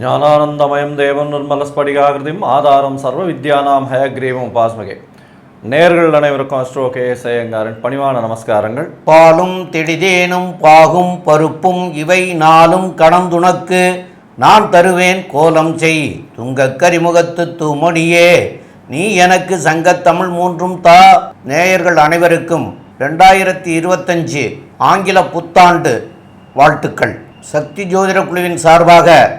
ஞானானந்தமயம் தேவம் நிர்மலஸ்படிகாகிருதிம் ஆதாரம் சர்வ வித்யானாம் ஹயக்ரீவம் உபாஸ்மகே. நேர்கள் அனைவருக்கும் அஸ்ட்ரோ கே எஸ் பணிவான நமஸ்காரங்கள். பாலும் திடிதேனும் பாகும் பருப்பும் இவை நாளும் கடந்துணக்கு. நான் தருவேன் கோலம் செய் துங்கக் கரிமுகத்து தூமொழியே. நீ எனக்கு சங்கத்தமிழ் மூன்றும் தா. நேயர்கள் அனைவருக்கும் ரெண்டாயிரத்தி இருபத்தஞ்சு ஆங்கில புத்தாண்டு வாழ்த்துக்கள். சக்தி ஜோதிட குழுவின் சார்பாக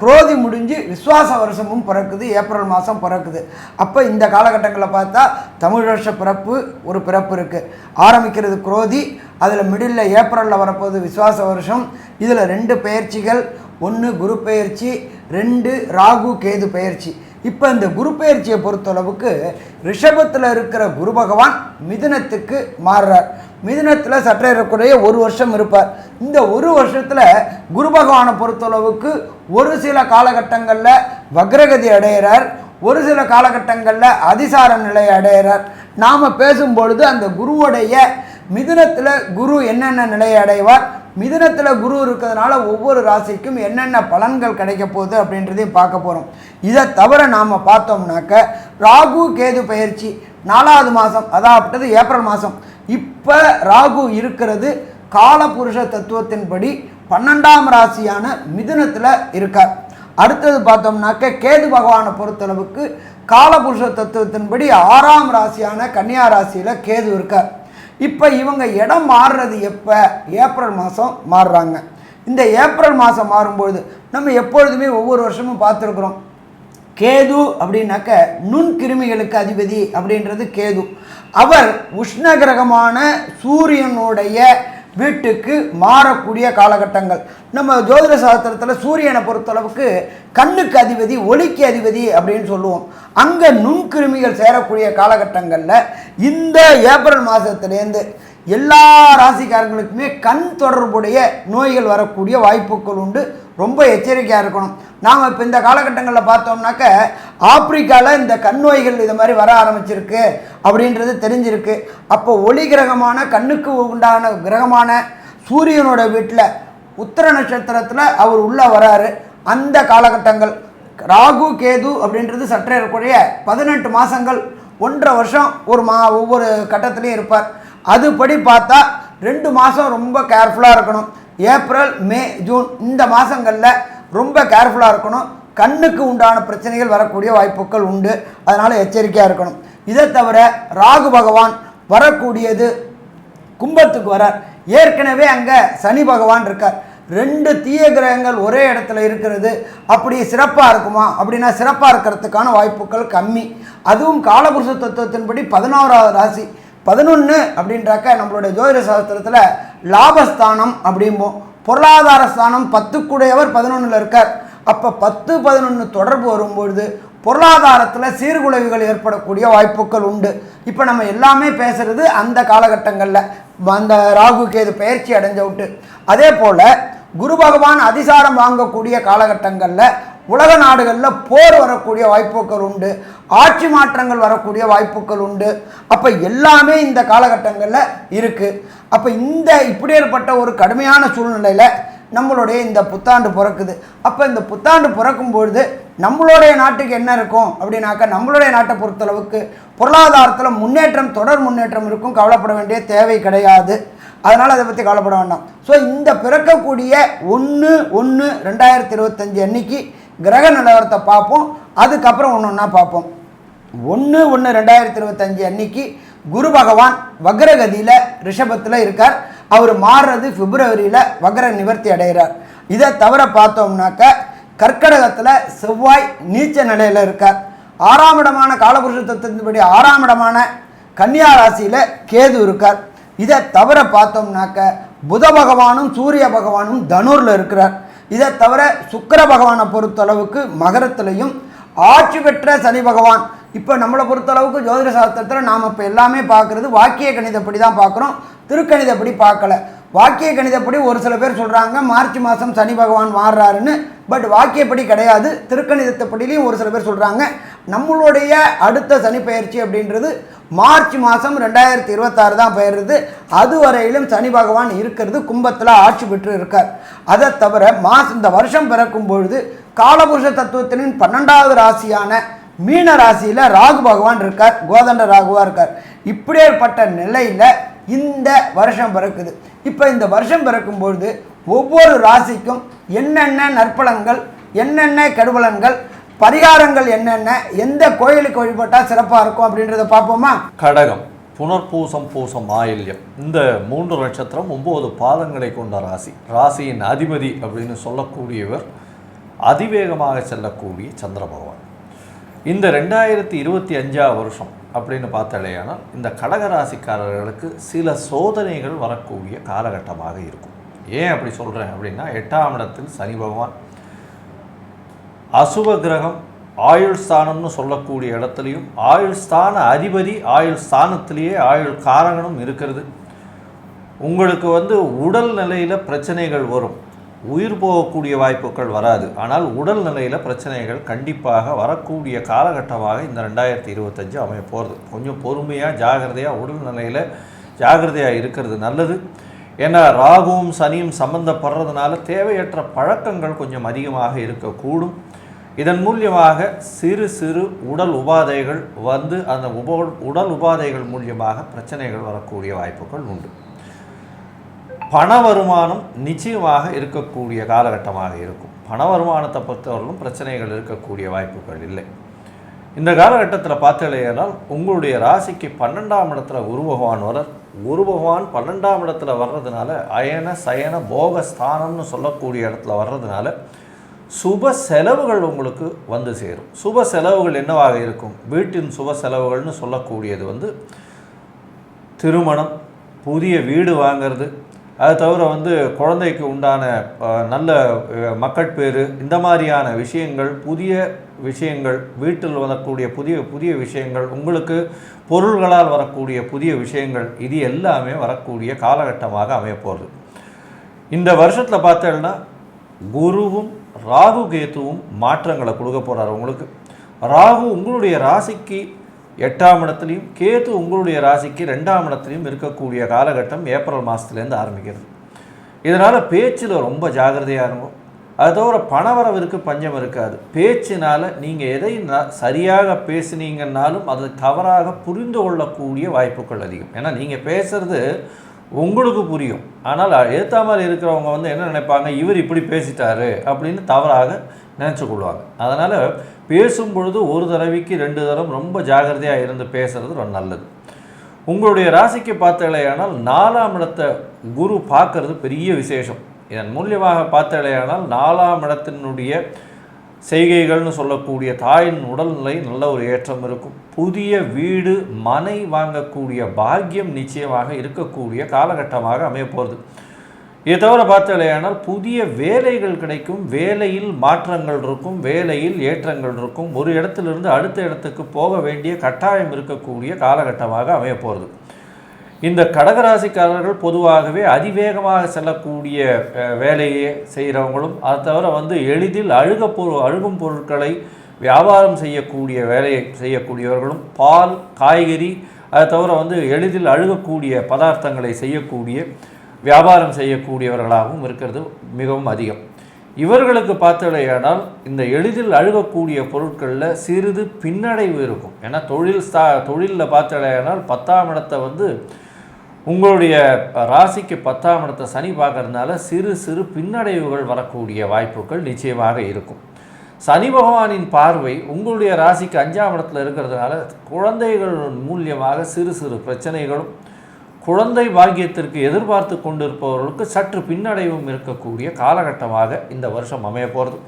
குரோதி முடிஞ்சு விஸ்வாச வருஷமும் பிறக்குது ஏப்ரல் மாதம் பிறக்குது. அப்போ இந்த காலகட்டங்களில் பார்த்தா தமிழ் வருஷ பிறப்பு ஒரு பிறப்பு இருக்குது ஆரம்பிக்கிறது குரோதி அதில் மிடில் ஏப்ரலில் வரப்போகுது விஸ்வாச வருஷம். இதில் ரெண்டு பயிற்சிகள் ஒன்று குரு பயிற்சி ரெண்டு ராகு கேது பயிற்சி இப்போ இந்த குரு பெயர்ச்சியை பொறுத்தளவுக்கு ரிஷபத்தில் இருக்கிற குரு பகவான் மிதுனத்துக்கு மாறுறார். மிதுனத்தில் சற்றேறக்குறைய ஒரு வருஷம் இருப்பார். இந்த ஒரு வருஷத்தில் குரு பகவானை பொறுத்தளவுக்கு ஒரு சில காலகட்டங்களில் வக்ரகதி அடைகிறார். ஒரு சில காலகட்டங்களில் அதிசார நிலை அடைகிறார். நாம் பேசும்பொழுது அந்த குருவுடைய மிதுனத்தில் குரு என்னென்ன நிலையை அடைவார்? மிதுனத்தில் குரு இருக்கிறதுனால ஒவ்வொரு ராசிக்கும் என்னென்ன பலன்கள் கிடைக்க போகுது அப்படின்றதையும் பார்க்க போகிறோம் இதை தவிர நாம் பார்த்தோம்னாக்க ராகு கேது பயிற்சி நாலாவது மாதம் அதாவது ஏப்ரல் மாதம் இப்போ ராகு இருக்கிறது காலபுருஷ தத்துவத்தின்படி பன்னெண்டாம் ராசியான மிதுனத்தில் இருக்கார். அடுத்தது பார்த்தோம்னாக்க கேது பகவானை பொறுத்தளவுக்கு காலபுருஷ தத்துவத்தின்படி ஆறாம் ராசியான கன்னியா ராசியில் கேது இருக்கார். இப்போ இவங்க இடம் மாறுறது எப்போ? ஏப்ரல் மாதம் மாறுறாங்க. இந்த ஏப்ரல் மாதம் மாறும்பொழுது நம்ம எப்பொழுதுமே ஒவ்வொரு வருஷமும் பார்த்துருக்குறோம். கேது அப்படின்னாக்க நுண்கிருமிகளுக்கு அதிபதி அப்படின்றது கேது. அவர் உஷ்ண கிரகமான சூரியனுடைய வீட்டுக்கு மாறக்கூடிய காலகட்டங்கள். நம்ம ஜோதிட சாஸ்திரத்தில் சூரியனை பொறுத்தளவுக்கு கண்ணுக்கு அதிபதி ஒளிக்கு அதிபதி அப்படின்னு சொல்லுவோம். அங்கே நுண்கிருமிகள் சேரக்கூடிய காலகட்டங்களில் இந்த ஏப்ரல் மாதத்துலேருந்து எல்லா ராசிக்காரங்களுக்குமே கண் தொடர்புடைய நோய்கள் வரக்கூடிய வாய்ப்புகள் உண்டு. ரொம்ப எச்சரிக்கையாக இருக்கணும். நாம் இப்போ இந்த காலகட்டங்களில் பார்த்தோம்னாக்க ஆப்பிரிக்காவில் இந்த கண் நோய்கள் இது மாதிரி வர ஆரம்பிச்சிருக்கு அப்படின்றது தெரிஞ்சிருக்கு. அப்போ ஒளி கிரகமான கண்ணுக்கு உண்டான கிரகமான சூரியனோட வீட்டில் உத்தர நட்சத்திரத்தில் அவர் உள்ளே வராரு. அந்த காலகட்டங்கள் ராகு கேது அப்படின்றது சற்றே இருக்கக்கூடிய பதினெட்டு மாதங்கள் ஒன்றரை வருஷம் ஒரு மா ஒவ்வொரு கட்டத்துலேயும் இருப்பார். அதுபடி பார்த்தா ரெண்டு மாதம் ரொம்ப கேர்ஃபுல்லாக இருக்கணும். ஏப்ரல் மே ஜூன் இந்த மாதங்களில் ரொம்ப கேர்ஃபுல்லாக இருக்கணும். கண்ணுக்கு உண்டான பிரச்சனைகள் வரக்கூடிய வாய்ப்புகள் உண்டு. அதனால் எச்சரிக்கையாக இருக்கணும். இதை தவிர ராகு பகவான் வரக்கூடியது கும்பத்துக்கு வரார். ஏற்கனவே அங்கே சனி பகவான் இருக்கார். ரெண்டு தீய கிரகங்கள் ஒரே இடத்துல இருக்கிறது. அப்படி சிறப்பாக இருக்குமா? அப்படின்னா சிறப்பாக இருக்கிறதுக்கான வாய்ப்புகள் கம்மி. அதுவும் காலபுருஷ தத்துவத்தின்படி பதினோராவது ராசி. பதினொன்று அப்படின்றாக்க நம்மளுடைய ஜோதிட சாஸ்திரத்தில் லாபஸ்தானம் அப்படிம்போம் பொருளாதார ஸ்தானம் பத்துக்குடையவர் பதினொன்றில் இருக்கார். அப்போ பத்து பதினொன்று தொடர்பு வரும்பொழுது பொருளாதாரத்தில் சீர்குலைவுகள் ஏற்படக்கூடிய வாய்ப்புகள் உண்டு. இப்போ நம்ம எல்லாமே பேசுகிறது அந்த காலகட்டங்களில். அந்த ராகு கேது பயிற்சி அடைஞ்ச விட்டு அதே போல் குரு பகவான் அதிசாரம் வாங்கக்கூடிய காலகட்டங்களில் உலக நாடுகளில் போர் வரக்கூடிய வாய்ப்புகள் உண்டு ஆட்சி மாற்றங்கள் வரக்கூடிய வாய்ப்புகள் உண்டு. அப்போ எல்லாமே இந்த காலகட்டங்களில் இருக்குது அப்போ இந்த இப்படியேற்பட்ட ஒரு கடுமையான சூழ்நிலையில் நம்மளுடைய இந்த புத்தாண்டு பிறக்குது. அப்போ இந்த புத்தாண்டு பிறக்கும் பொழுது நம்மளுடைய நாட்டுக்கு என்ன இருக்கும் அப்படின்னாக்கா நம்மளுடைய நாட்டை பொறுத்தளவுக்கு பொருளாதாரத்தில் முன்னேற்றம் தொடர் முன்னேற்றம் இருக்கும் கவலைப்பட வேண்டிய தேவை கிடையாது. அதனால் அதை பற்றி கவலைப்பட வேண்டாம். ஸோ இந்த பிறக்கக்கூடிய ஒன்று ஒன்று ரெண்டாயிரத்தி இருபத்தஞ்சி அன்னைக்கு கிரக நிலவரத்தை பார்ப்போம். அதுக்கப்புறம் ஒன்று ஒன்றா பார்ப்போம். ஒன்று ஒன்று ரெண்டாயிரத்தி இருபத்தஞ்சு அன்னைக்கு குரு பகவான் வக்ரகதியில் ரிஷபத்தில் இருக்கார். அவர் மாறுறது பிப்ரவரியில் வக்ர நிவர்த்தி அடைகிறார். இதை தவிர பார்த்தோம்னாக்க கர்க்கடகத்தில் செவ்வாய் நீச்ச நிலையில் இருக்கார். ஆறாம் இடமான காலபுருஷ தத்துவத்தின்படி ஆறாம் இடமான கன்னியா ராசியில் கேது இருக்கார். இதை தவிர பார்த்தோம்னாக்க புத பகவானும் சூரிய பகவானும் தனூரில் இருக்கிறார். இதை தவிர சுக்கர பகவானை பொறுத்தளவுக்கு மகரத்திலையும் ஆட்சி பெற்ற சனி பகவான். இப்போ நம்மளை பொறுத்தளவுக்கு ஜோதிட சாஸ்திரத்தில் நாம் இப்போ எல்லாமே பார்க்குறது வாக்கிய கணிதப்படி தான் பார்க்குறோம். திருக்கணிதப்படி பார்க்கல. வாக்கிய கணிதப்படி ஒரு சில பேர் சொல்கிறாங்க மார்ச் மாதம் சனி பகவான் மாறுறாருன்னு. பட் வாக்கியப்படி கிடையாது. திருக்கணிதத்தைப்படிலையும் ஒரு சில பேர் சொல்கிறாங்க நம்மளுடைய அடுத்த சனி பயிற்சி அப்படின்றது மார்ச் மாதம் ரெண்டாயிரத்தி இருபத்தாறு தான் பெயருது அதுவரையிலும் சனி பகவான் இருக்கிறது கும்பத்தில் ஆட்சி பெற்று இருக்கார் அதை தவிர மாசம் இந்த வருஷம் பிறக்கும் பொழுது காலபுருஷ தத்துவத்தினின் பன்னெண்டாவது ராசியான மீன ராசியில் ராகு பகவான் இருக்கார். கோதண்ட ராகுவா இருக்கார். இப்படியேற்பட்ட நிலையில் இந்த வருஷம் பிறக்குது. இப்போ இந்த வருஷம் பிறக்கும் பொழுது ஒவ்வொரு ராசிக்கும் என்னென்ன நற்பலன்கள் என்னென்ன கெடுபலன்கள் பரிகாரங்கள் என்னென்ன எந்த கோயிலுக்கு வழிபட்டால் சிறப்பாக இருக்கும் அப்படின்றத பார்ப்போமா? கடகம் புனர்பூசம் பூசம் ஆயில்யம். இந்த மூன்று நட்சத்திரம் ஒம்பது பாதங்களை கொண்ட ராசி. ராசியின் அதிபதி அப்படின்னு சொல்லக்கூடியவர் அதிவேகமாக செல்லக்கூடிய சந்திர பகவான். இந்த ரெண்டாயிரத்தி இருபத்தி அஞ்சாவது வருஷம் அப்படின்னு பார்த்தாலேயானால் இந்த கடக ராசிக்காரர்களுக்கு சில சோதனைகள் வரக்கூடிய காலகட்டமாக இருக்கும். ஏன் அப்படி சொல்கிறேன் அப்படின்னா எட்டாம் இடத்தில் சனி பகவான் அசுப கிரகம் ஆயுள் ஸ்தானம்னு சொல்லக்கூடிய இடத்துலையும் ஆயுள் ஸ்தான அதிபதி ஆயுள் ஸ்தானத்திலேயே ஆயுள் காரகனும் இருக்கிறது. உங்களுக்கு வந்து உடல் நிலையில் பிரச்சனைகள் வரும். உயிர் போகக்கூடிய வாய்ப்புகள் வராது. ஆனால் உடல் நிலையில் பிரச்சனைகள் கண்டிப்பாக வரக்கூடிய காலகட்டமாக இந்த ரெண்டாயிரத்தி இருபத்தஞ்சு அமைய போகிறது கொஞ்சம் பொறுமையாக ஜாகிரதையாக உடல் நிலையில் ஜாகிரதையாக இருக்கிறது நல்லது. ஏன்னா ராகுவும் சனியும் சம்பந்தப்படுறதுனால தேவையற்ற பழக்கங்கள் கொஞ்சம் அதிகமாக இருக்கக்கூடும். இதன் மூலியமாக சிறு சிறு உடல் உபாதைகள் வந்து அந்த உப உடல் உபாதைகள் மூலியமாக பிரச்சனைகள் வரக்கூடிய வாய்ப்புகள் உண்டு. பண வருமானம் நிச்சயமாக இருக்கக்கூடிய காலகட்டமாக இருக்கும். பண வருமானத்தை பொறுத்தவரையிலும் பிரச்சனைகள் இருக்கக்கூடிய வாய்ப்புகள் இல்லை. இந்த காலகட்டத்தில் பார்த்தீங்கன்னா உங்களுடைய ராசிக்கு பன்னெண்டாம் இடத்துல குரு பகவான் வரர் குரு பகவான் பன்னெண்டாம் இடத்துல வர்றதுனால அயன சயன போக ஸ்தானம்னு சொல்லக்கூடிய இடத்துல வர்றதுனால சுப செலவுகள் உங்களுக்கு வந்து சேரும். சுப செலவுகள் என்னவாக இருக்கும்? வீட்டின் சுப செலவுகள்னு சொல்லக்கூடியது வந்து திருமணம் புதிய வீடு வாங்கிறது அது தவிர வந்து குழந்தைக்கு உண்டான நல்ல மக்கட்பேறு இந்த மாதிரியான விஷயங்கள் புதிய விஷயங்கள் வீட்டில் வரக்கூடிய புதிய புதிய விஷயங்கள் உங்களுக்கு பொருள்களால் வரக்கூடிய புதிய விஷயங்கள் இது எல்லாமே வரக்கூடிய காலகட்டமாக அமையப்போகுது போகிறது இந்த வருஷத்தில் பார்த்தேன்னா குருவும் ராகு கேத்துவும் மாற்றங்களை கொடுக்க போகிறார் உங்களுக்கு. ராகு உங்களுடைய ராசிக்கு எட்டாம் இடத்துலையும் கேத்து உங்களுடைய ராசிக்கு ரெண்டாம் இடத்துலையும் இருக்கக்கூடிய காலகட்டம் ஏப்ரல் மாதத்துலேருந்து ஆரம்பிக்கிறது. இதனால் பேச்சில் ரொம்ப ஜாகிரதையாக இருக்கும் அது தவிர இருக்குது பஞ்சம் இருக்காது. பேச்சினால் நீங்கள் எதை ந- சரியாக பேசுனீங்கன்னாலும் அது தவறாக புரிந்து கொள்ளக்கூடிய வாய்ப்புகள் அதிகம். ஏன்னா நீங்கள் பேசுகிறது உங்களுக்கு புரியும். ஆனால் ஏற்ற மாதிரி இருக்கிறவங்க வந்து என்ன நினைப்பாங்க? இவர் இப்படி பேசிட்டாரு அப்படின்னு தவறாக நினச்சி கொள்வாங்க. அதனால் பேசும் பொழுது ஒரு தடவைக்கு ரெண்டு தடவை ரொம்ப ஜாகிரதையாக இருந்து பேசுறது ரொம்ப நல்லது. உங்களுடைய ராசிக்கு பார்த்தலையானால் நாலாம் இடத்தை குரு பார்க்கறது பெரிய விசேஷம். இதன் மூலியமாக பார்த்தலையானால் நாலாம் இடத்தினுடைய செய்கைகள்னு சொல்லக்கூடிய தாயின் உடல்நிலை நல்ல ஒரு ஏற்றம் இருக்கும். புதிய வீடு மனை வாங்கக்கூடிய பாக்கியம் நிச்சயமாக இருக்கக்கூடிய காலகட்டமாக அமைய போகிறது இதை தவிர பார்த்தலையானால் புதிய வேலைகள் கிடைக்கும். வேலையில் மாற்றங்கள் இருக்கும் வேலையில் ஏற்றங்கள் இருக்கும். ஒரு இடத்திலிருந்து அடுத்த இடத்துக்கு போக வேண்டிய கட்டாயம் இருக்கக்கூடிய காலகட்டமாக அமைய போகிறது இந்த கடகராசிக்காரர்கள் பொதுவாகவே அதிவேகமாக செல்லக்கூடிய வேலையை செய்கிறவங்களும் அதை தவிர வந்து எளிதில் அழுக பொருள் அழுகும் பொருட்களை வியாபாரம் செய்யக்கூடிய வேலையை செய்யக்கூடியவர்களும் பால் காய்கறி அதை தவிர வந்து எளிதில் அழுகக்கூடிய பதார்த்தங்களை செய்யக்கூடிய வியாபாரம் செய்யக்கூடியவர்களாகவும் இருக்கிறது மிகவும் அதிகம். இவர்களுக்கு பார்த்தலையானால் இந்த எளிதில் அழுகக்கூடிய பொருட்களில் சிறிது பின்னடைவு இருக்கும். ஏன்னா தொழில் ஸ்தா தொழிலில் பார்த்தலையானால் பத்தாம் இடத்தை வந்து உங்களுடைய ராசிக்கு பத்தாம் இடத்தை சனி பார்க்கறதுனால சிறு சிறு பின்னடைவுகள் வரக்கூடிய வாய்ப்புகள் நிச்சயமாக இருக்கும். சனி பகவானின் பார்வை உங்களுடைய ராசிக்கு அஞ்சாம் இடத்துல இருக்கிறதுனால குழந்தைகள் மூலியமாக சிறு சிறு பிரச்சனைகளும் குழந்தை பாக்கியத்திற்கு எதிர்பார்த்து கொண்டிருப்பவர்களுக்கு சற்று பின்னடைவும் இருக்கக்கூடிய காலகட்டமாக இந்த வருஷம் அமைய போகிறது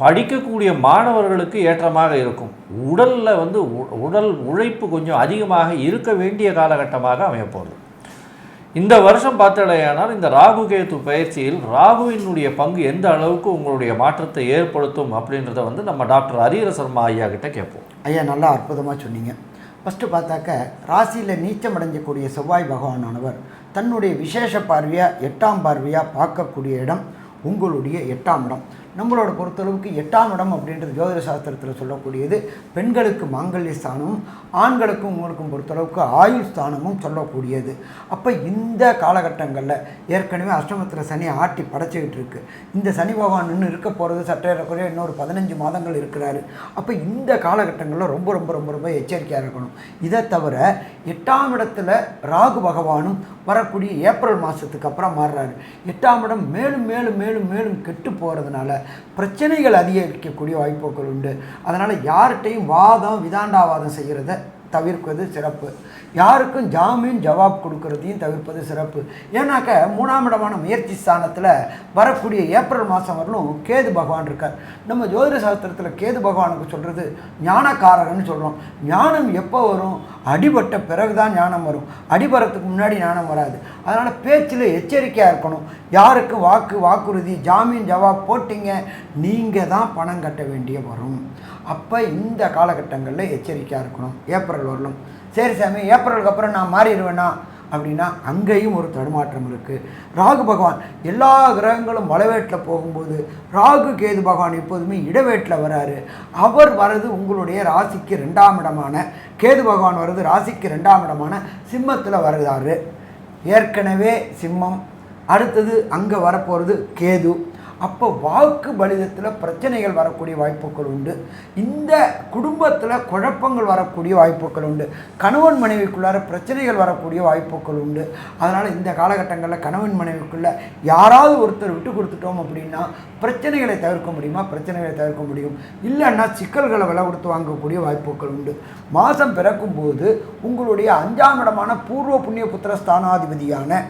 படிக்கக்கூடிய மாணவர்களுக்கு ஏற்றமாக இருக்கும். உடலில் வந்து உ- உடல் உழைப்பு கொஞ்சம் அதிகமாக இருக்க வேண்டிய காலகட்டமாக அமைய போகிறது இந்த வருஷம் பார்த்தடையானால் இந்த ராகு கேத்து பயிற்சியில் ராகுவினுடைய பங்கு எந்த அளவுக்கு உங்களுடைய மாற்றத்தை ஏற்படுத்தும் அப்படின்றத வந்து நம்ம டாக்டர் ஹரீர சர்மா ஐயா கிட்ட கேட்போம். ஐயா நல்லா அற்புதமாக சொன்னீங்க. ஃபஸ்ட்டு பார்த்தாக்க ராசியில் நீச்சம் அடைஞ்சக்கூடிய செவ்வாய் பகவானானவர் தன்னுடைய விசேஷ பார்வையாக எட்டாம் பார்வையாக பார்க்கக்கூடிய இடம் உங்களுடைய எட்டாம் இடம். நம்மளோட பொறுத்தளவுக்கு எட்டாம் இடம் அப்படின்றது ஜோதிட சாஸ்திரத்தில் சொல்லக்கூடியது. பெண்களுக்கு மாங்கல்ய ஸ்தானமும் ஆண்களுக்கும் உங்களுக்கும் பொறுத்தளவுக்கு ஆயுள் ஸ்தானமும் சொல்லக்கூடியது. அப்போ இந்த காலகட்டங்களில் ஏற்கனவே அஷ்டமத்தில் சனி ஆட்டி படைச்சிக்கிட்டு இருக்கு. இந்த சனி பகவான் இன்னும் இருக்க போகிறது சற்றேறக்குறைய இன்னொரு பதினஞ்சு மாதங்கள் இருக்கிறாரு. அப்போ இந்த காலகட்டங்களில் ரொம்ப ரொம்ப ரொம்ப ரொம்ப எச்சரிக்கையாக இருக்கணும். இதை தவிர எட்டாம் இடத்துல ராகு பகவானும் வரக்கூடிய ஏப்ரல் மாதத்துக்கு அப்புறம் மாறுறாரு. எட்டாம் இடம் மேலும் மேலும் மேலும் மேலும் கெட்டு போகிறதுனால பிரச்சனைகள் அதிகரிக்கக்கூடிய வாய்ப்புகள் உண்டு. அதனால் யார்கிட்டையும் வாதம் விதாண்டாவாதம் செய்கிறத தவிர்ப்பது சிறப்பு. யாருக்கும் ஜாமீன் ஜவாப் கொடுக்கறதையும் தவிர்ப்பது சிறப்பு. ஏன்னாக்க மூணாம் இடமான முயற்சி ஸ்தானத்தில் வரக்கூடிய ஏப்ரல் மாதம் வரலும் கேது பகவான் இருக்கார். நம்ம ஜோதிட சாஸ்திரத்தில் கேது பகவானுக்கு சொல்கிறது ஞானக்காரகன்னு சொல்கிறோம் ஞானம் எப்போ வரும்? அடிபட்ட பிறகு தான் ஞானம் வரும். அடிபடுறதுக்கு முன்னாடி ஞானம் வராது. அதனால் பேச்சில் எச்சரிக்கையாக இருக்கணும். யாருக்கு வாக்கு வாக்குறுதி ஜாமீன் ஜவாப் போட்டிங்க நீங்கள் தான் பணம் கட்ட வேண்டிய வரும். அப்போ இந்த காலகட்டங்களில் எச்சரிக்கையாக இருக்கணும். ஏப்ரல் வரலும் சரி சாமி ஏப்ரலுக்கு அப்புறம் நான் மாறிடுவேனா? அப்படின்னா அங்கேயும் ஒரு தடுமாற்றம் இருக்குது ராகு பகவான் எல்லா கிரகங்களும் வளவேட்டில் போகும்போது ராகு கேது பகவான் எப்போதுமே இடவேட்டில் வராரு. அவர் வர்றது உங்களுடைய ராசிக்கு ரெண்டாம் இடமான கேது பகவான் வர்றது ராசிக்கு ரெண்டாம் இடமான சிம்மத்தில் வருகிறாரு ஏற்கனவே சிம்மம். அடுத்தது அங்கே வரப்போகிறது கேது. அப்போ வாக்கு பலிதத்தில் பிரச்சனைகள் வரக்கூடிய வாய்ப்புகள் உண்டு. இந்த குடும்பத்தில் குழப்பங்கள் வரக்கூடிய வாய்ப்புகள் உண்டு. கணவன் மனைவிக்குள்ளார பிரச்சனைகள் வரக்கூடிய வாய்ப்புகள் உண்டு. அதனால் இந்த காலகட்டங்களில் கணவன் மனைவிக்குள்ளே யாராவது ஒருத்தர் விட்டு கொடுத்துட்டோம் அப்படின்னா பிரச்சனைகளை தவிர்க்க முடியுமா? பிரச்சனைகளை தவிர்க்க முடியும். இல்லைன்னா சிக்கல்களை விலை கொடுத்து வாங்கக்கூடிய வாய்ப்புகள் உண்டு. மாதம் பிறக்கும்போது உங்களுடைய அஞ்சாம் இடமான பூர்வ புண்ணிய புத்திர ஸ்தானாதிபதியான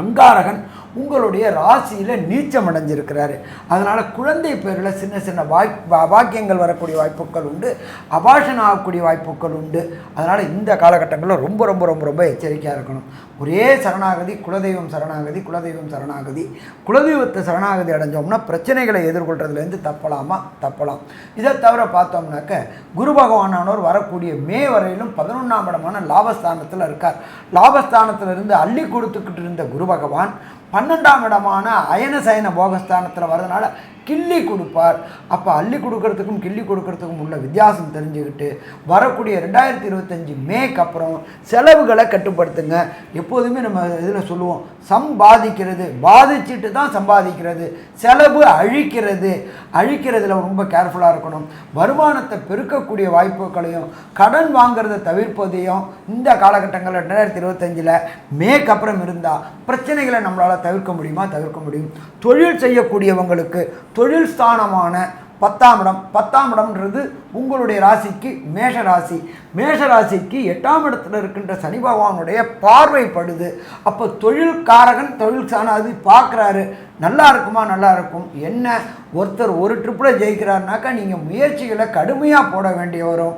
அங்காரகன் உங்களுடைய ராசியில் நீச்சம் அடைஞ்சிருக்கிறாரு. அதனால் குழந்தை பேரில் சின்ன சின்ன வாய் வாக்கியங்கள் வரக்கூடிய வாய்ப்புகள் உண்டு. அபாஷன் ஆகக்கூடிய வாய்ப்புகள் உண்டு. அதனால் இந்த காலகட்டங்களில் ரொம்ப ரொம்ப ரொம்ப ரொம்ப எச்சரிக்கையாக இருக்கணும். ஒரே சரணாகதி குலதெய்வம் சரணாகதி குலதெய்வம் சரணாகதி. குலதெய்வத்தை சரணாகதி அடைஞ்சோம்னா பிரச்சனைகளை எதிர்கொள்கிறதுலேருந்து தப்பலாமா? தப்பலாம். இதை தவிர பார்த்தோம்னாக்க குரு பகவானானவர் வரக்கூடிய மே வரையிலும் பதினொன்றாம் இடமான லாபஸ்தானத்தில் இருக்கார். லாபஸ்தானத்தில் இருந்து அள்ளி கொடுத்துக்கிட்டு இருந்த குரு பகவான் பன்னெண்டாம் இடமான அயன சயன போகஸ்தானத்தில் வரதுனால கிள்ளி கொடுப்பார். அப்போ அள்ளி கொடுக்கறதுக்கும் கிள்ளி கொடுக்கறதுக்கும் உள்ள வித்தியாசம் தெரிஞ்சுக்கிட்டு வரக்கூடிய ரெண்டாயிரத்தி இருபத்தஞ்சி மேக்கு அப்புறம் செலவுகளை கட்டுப்படுத்துங்க. எப்போதுமே நம்ம இதில் சொல்லுவோம் சம்பாதிக்கிறது பாதிச்சுட்டு தான் சம்பாதிக்கிறது செலவு அழிக்கிறது. அழிக்கிறதுல ரொம்ப கேர்ஃபுல்லாக இருக்கணும். வருமானத்தை பெருக்கக்கூடிய வாய்ப்புகளையும் கடன் வாங்குறதை தவிர்ப்பதையும் இந்த காலகட்டங்களில் ரெண்டாயிரத்தி இருபத்தஞ்சில் மேக்கு அப்புறம் இருந்தால் பிரச்சனைகளை நம்மளால் தவிர்க்க முடியுமா? தவிர்க்க முடியும். தொழில் செய்யக்கூடியவங்களுக்கு தொழில் ஸ்தானமான பத்தாம் இடம். பத்தாம் இடம்ன்றது உங்களுடைய ராசிக்கு மேஷ ராசி மேஷ ராசிக்கு எட்டாம் இடத்துல இருக்கின்ற சனி பகவானுடைய பார்வைப்படுது. அப்போ தொழில் காரகன் தொழில் சாணாதி பார்க்குறாரு. நல்லா இருக்குமா? நல்லா இருக்கும். என்ன? ஒருத்தர் ஒரு ட்ரிப்பில் ஜெயிக்கிறாருனாக்கா நீங்கள் முயற்சிகளை கடுமையாக போட வேண்டிய வரும்.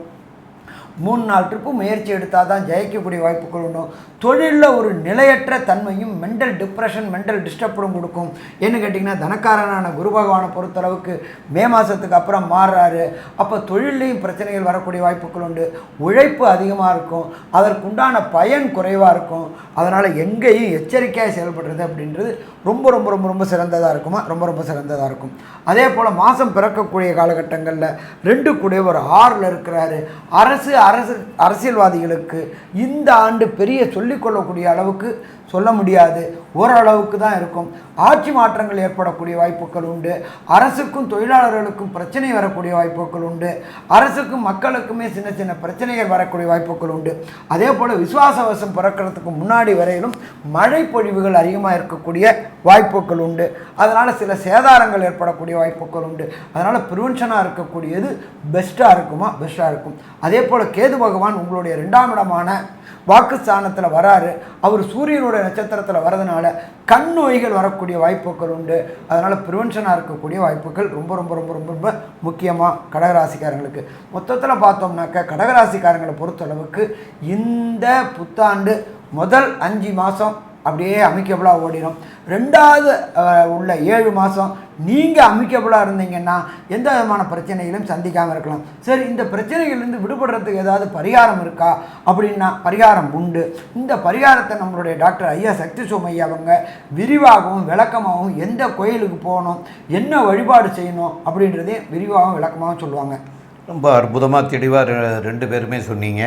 மூணு நாலு ட்ரிப்பு முயற்சி எடுத்தால் தான் ஜெயிக்கக்கூடிய வாய்ப்புகள் உண்டும். தொழிலில் ஒரு நிலையற்ற தன்மையும் மென்டல் டிப்ரெஷன் மென்டல் டிஸ்டர்ப்டும் கொடுக்கும். ஏன்னு கேட்டிங்கன்னா தனக்காரனான குரு பகவானை பொறுத்தளவுக்கு மே மாதத்துக்கு அப்புறம் மாறுறாரு. அப்போ தொழிலையும் பிரச்சனைகள் வரக்கூடிய வாய்ப்புகள் உண்டு. உழைப்பு அதிகமாக இருக்கும். அதற்குண்டான பயன் குறைவாக இருக்கும். அதனால் எங்கேயும் எச்சரிக்கையாக செயல்படுறது அப்படின்றது ரொம்ப ரொம்ப ரொம்ப ரொம்ப சிறந்ததாக இருக்குமா? ரொம்ப ரொம்ப சிறந்ததாக இருக்கும். அதே போல் மாதம் பிறக்கக்கூடிய காலகட்டங்களில் ரெண்டு கூட ஒரு ஆறில் இருக்கிறாரு. அரசு அரசு அரசியல்வாதிகளுக்கு இந்த ஆண்டு பெரிய சொல்லிக்கொள்ளக்கூடிய அளவுக்கு சொல்ல முடியாது. ஓரளவுக்கு தான் இருக்கும். ஆட்சி மாற்றங்கள் ஏற்படக்கூடிய வாய்ப்புகள் உண்டு. அரசுக்கும் தொழிலாளர்களுக்கும் பிரச்சனை வரக்கூடிய வாய்ப்புகள் உண்டு. அரசுக்கும் மக்களுக்குமே சின்ன சின்ன பிரச்சனைகள் வரக்கூடிய வாய்ப்புகள் உண்டு. அதே போல் விசுவாசவசம் பிறக்கிறதுக்கு முன்னாடி வரையிலும் மழை பொழிவுகள் அதிகமாக இருக்கக்கூடிய வாய்ப்புகள் உண்டு. அதனால் சில சேதாரங்கள் ஏற்படக்கூடிய வாய்ப்புகள் உண்டு. அதனால் ப்ரிவென்ஷனாக இருக்கக்கூடியது பெஸ்ட்டாக இருக்குமா? பெஸ்ட்டாக இருக்கும். அதே போல் கேது பகவான் உங்களுடைய ரெண்டாம் இடமான வாக்குஸ்தானத்தில் வராரு. அவர் சூரியனுடைய நட்சத்திரத்தில் வரதுனால கண் நோய்கள் வரக்கூடிய வாய்ப்புகள் உண்டு. அதனால் ப்ரிவென்ஷனாக இருக்கக்கூடிய வாய்ப்புகள் ரொம்ப ரொம்ப ரொம்ப ரொம்ப ரொம்ப முக்கியமாக கடகராசிக்காரங்களுக்கு. மொத்தத்தில் பார்த்தோம்னாக்க கடகராசிக்காரங்களை பொறுத்தளவுக்கு இந்த புத்தாண்டு முதல் அஞ்சு மாதம் அப்படியே அமிக்கபிளாக ஓடிடும் ரெண்டாவது உள்ள ஏழு மாதம் நீங்கள் அமிக்கபிளாக இருந்தீங்கன்னா எந்த விதமான பிரச்சனைகளும் சந்திக்காமல் இருக்கலாம். சரி இந்த பிரச்சனைகள்லேருந்து விடுபடுறதுக்கு ஏதாவது பரிகாரம் இருக்கா? அப்படின்னா பரிகாரம் உண்டு. இந்த பரிகாரத்தை நம்மளுடைய டாக்டர் ஐயா சக்தி சோமையா அவங்க விரிவாகவும் விளக்கமாகவும் எந்த கோயிலுக்கு போகணும் என்ன வழிபாடு செய்யணும் அப்படின்றதையும் விரிவாகவும் விளக்கமாகவும் சொல்லுவாங்க. ரொம்ப அற்புதமாக தெளிவாக ரெண்டு பேருமே சொன்னீங்க.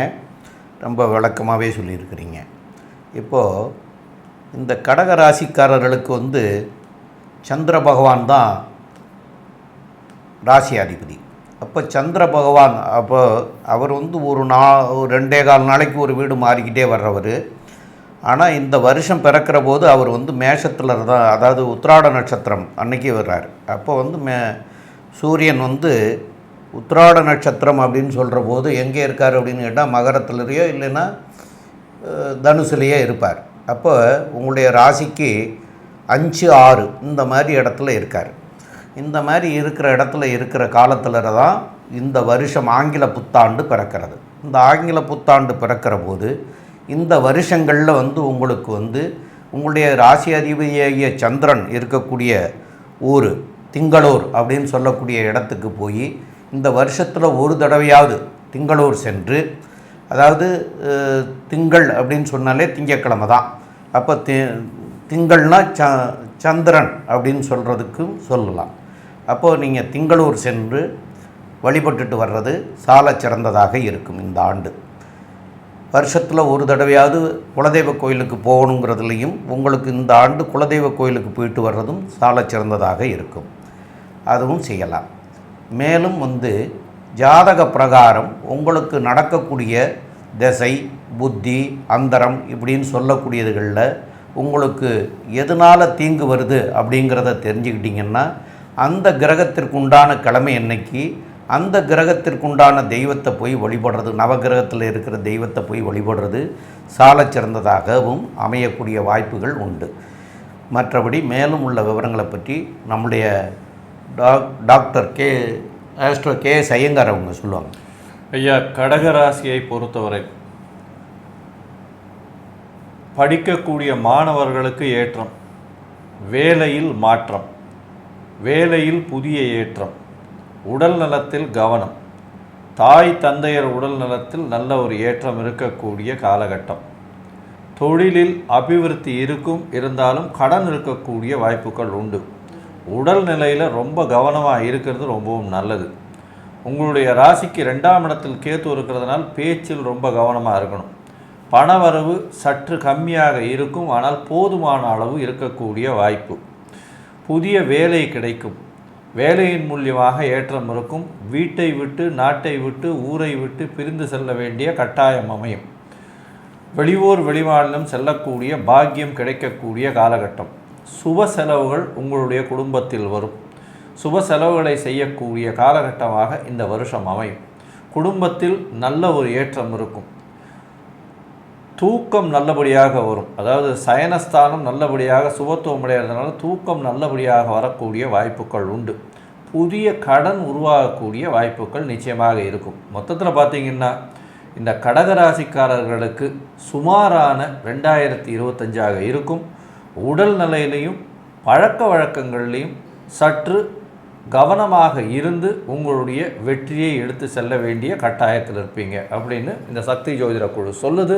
ரொம்ப விளக்கமாகவே சொல்லியிருக்கிறீங்க. இப்போது இந்த கடக ராசிக்காரர்களுக்கு வந்து சந்திர பகவான் தான் ராசி அதிபதி அப்போ சந்திர பகவான் அப்போ அவர் வந்து ஒரு நா ஒரு ரெண்டே கால் நாளைக்கு ஒரு வீடு மாறிக்கிட்டே வர்றவர். ஆனால் இந்த வருஷம் பிறக்கிற போது அவர் வந்து மேஷத்தில் தான் அதாவது உத்திராட நட்சத்திரம் அன்னைக்கு வர்றார். அப்போ வந்து மே சூரியன் வந்து உத்திராட நட்சத்திரம் அப்படின்னு சொல்கிற போது எங்கே இருக்கார் அப்படின்னு கேட்டால் மகரத்துலேயோ இல்லைன்னா தனுசுலேயே இருப்பார். அப்போ உங்களுடைய ராசிக்கு அஞ்சு ஆறு இந்த மாதிரி இடத்துல இருக்கார். இந்த மாதிரி இருக்கிற இடத்துல இருக்கிற காலத்தில் தான் இந்த வருஷம் ஆங்கில புத்தாண்டு பிறக்கிறது. இந்த ஆங்கில புத்தாண்டு பிறக்கிற போது இந்த வருஷங்களில் வந்து உங்களுக்கு வந்து உங்களுடைய ராசி அதிபதியாகிய சந்திரன் இருக்கக்கூடிய ஊர் திங்களூர் அப்படின்னு சொல்லக்கூடிய இடத்துக்கு போய் இந்த வருஷத்தில் ஒரு தடவையாவது திங்களூர் சென்று அதாவது திங்கள் அப்படின்னு சொன்னாலே திங்கக்கிழமை தான். அப்போ தி திங்கள்னா ச சந்திரன் அப்படின்னு சொல்கிறதுக்கும் சொல்லலாம். அப்போது நீங்கள் திங்களூர் சென்று வழிபட்டுட்டு வர்றது சால சிறந்ததாக இருக்கும் இந்த ஆண்டு. வருஷத்தில் ஒரு தடவையாவது குலதெய்வ கோயிலுக்கு போகணுங்கிறதுலையும் உங்களுக்கு இந்த ஆண்டு குலதெய்வ கோயிலுக்கு போயிட்டு வர்றதும் சால சிறந்ததாக இருக்கும். அதுவும் செய்யலாம். மேலும் வந்து ஜாதக பிரகாரம் உங்களுக்கு நடக்கக்கூடிய திசை புத்தி அந்தரம் இப்படின்னு சொல்லக்கூடியதுகளில் உங்களுக்கு எதனால் தீங்கு வருது அப்படிங்கிறத தெரிஞ்சுக்கிட்டிங்கன்னா அந்த கிரகத்திற்குண்டான கிழமை என்னைக்கு அந்த கிரகத்திற்குண்டான தெய்வத்தை போய் வழிபடுறது நவகிரகத்தில் இருக்கிற தெய்வத்தை போய் வழிபடுறது சாலச் சிறந்ததாகவும் அமையக்கூடிய வாய்ப்புகள் உண்டு. மற்றபடி மேலும் உள்ள விவரங்களை பற்றி நம்முடைய doc doctor K astro K S Iyengar அவங்க சொல்லுவாங்க. ஐயா கடகராசியை பொறுத்தவரை படிக்கக்கூடிய மாணவர்களுக்கு ஏற்றம். வேலையில் மாற்றம். வேலையில் புதிய ஏற்றம். உடல் நலத்தில் கவனம். தாய் தந்தையர் உடல் நலத்தில் நல்ல ஒரு ஏற்றம் இருக்கக்கூடிய காலகட்டம். தொழிலில் அபிவிருத்தி இருக்கும் இருந்தாலும் கடன் இருக்கக்கூடிய வாய்ப்புகள் உண்டு. உடல் நிலையில் ரொம்ப கவனமாக இருக்கிறது ரொம்பவும் நல்லது. உங்களுடைய ராசிக்கு ரெண்டாம் இடத்தில் கேத்து இருக்கிறதுனால் பேச்சில் ரொம்ப கவனமாக இருக்கணும். பணவரவு சற்று கம்மியாக இருக்கும் ஆனால் போதுமான அளவு இருக்கக்கூடிய வாய்ப்பு. புதிய வேலை கிடைக்கும். வேலையின் மூலியமாக ஏற்றம் இருக்கும். வீட்டை விட்டு நாட்டை விட்டு ஊரை விட்டு பிரிந்து செல்ல வேண்டிய கட்டாயம் அமையும். வெளியூர் வெளிமாநிலம் செல்லக்கூடிய பாக்கியம் கிடைக்கக்கூடிய காலகட்டம். சுப செலவுகள் உங்களுடைய குடும்பத்தில் வரும். சுப செலவுகளை செய்யக்கூடிய காலகட்டமாக இந்த வருஷம் அமையும். குடும்பத்தில் நல்ல ஒரு ஏற்றம் இருக்கும். தூக்கம் நல்லபடியாக வரும். அதாவது சயனஸ்தானம் நல்லபடியாக சுபத்துவம் அடைகிறதுனால தூக்கம் நல்லபடியாக வரக்கூடிய வாய்ப்புகள் உண்டு. புதிய கடன் உருவாகக்கூடிய வாய்ப்புகள் நிச்சயமாக இருக்கும். மொத்தத்தில் பார்த்தீங்கன்னா இந்த கடகராசிக்காரர்களுக்கு சுமாரான ரெண்டாயிரத்தி இருபத்தஞ்சாக இருக்கும். உடல் நிலையிலையும் பழக்க வழக்கங்கள்லையும் சற்று கவனமாக இருந்து உங்களுடைய வெற்றியை எடுத்து செல்ல வேண்டிய கட்டாயத்தில் இருப்பீங்க அப்படின்னு இந்த சக்தி ஜோதிட குழு சொல்லுது.